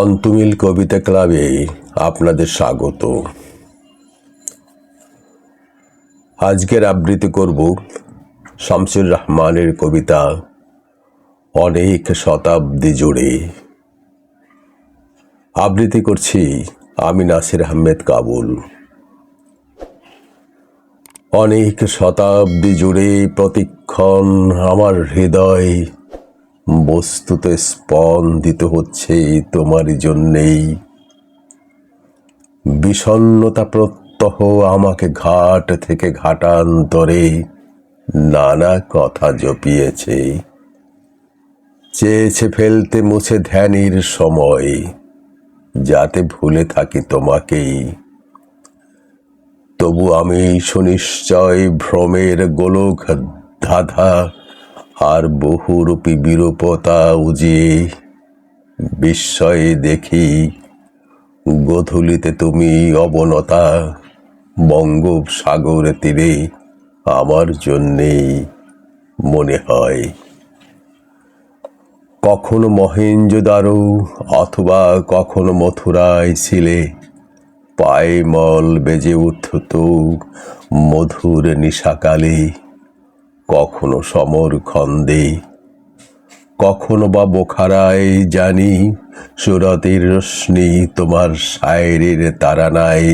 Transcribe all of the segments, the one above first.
অন্তুমিল কবিতা ক্লাবে আপনাদের স্বাগত। আজকের আবৃত্তি করব শামসুর রহমানের কবিতা অনেক শতাব্দী জুড়ে। আবৃত্তি করছি আমি নাসির আহমেদ কাবুল। অনেক শতাব্দী জুড়ে প্রতিক্ষণ আমার হৃদয় বস্তুতে স্পন্দিত হচ্ছে তোমার জন্যেই। বিষণ্নতা প্রত্যহ আমাকে ঘাট থেকে ঘাটান্তরে নানা কথা জপিয়েছে। চেয়েছে ফেলতে মুছে ধ্যানের সময়, যাতে ভুলে থাকি তোমাকেই। তবু আমি সুনিশ্চয় ভ্রমের গোলক ধাঁধা আর বহুরূপী বিরূপতা উজিয়ে বিস্ময়ে দেখি গধূলিতে তুমি অবনতা বঙ্গোপসাগর তীরে আমার জন্যেই মনে হয়। কখনো মহেঞ্জোদারো অথবা কখনো মথুরায় ছিলে, পায়ে মল বেজে উঠত মধুর নিশাকালে। কখনো সমর খন্দে, কখনো বা বোখারায় জানি সুরতের রশ্মি তোমার শায়েরের তারানায়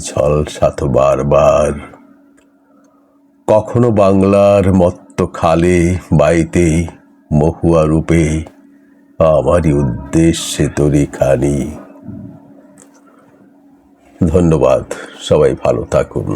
ঝলসাত বারবার। কখনো বাংলার মত্ত খালে বাইতে মহুয়া রূপে আমারই উদ্দেশ্যে তরি খানি। ধন্যবাদ, সবাই ভালো থাকুন।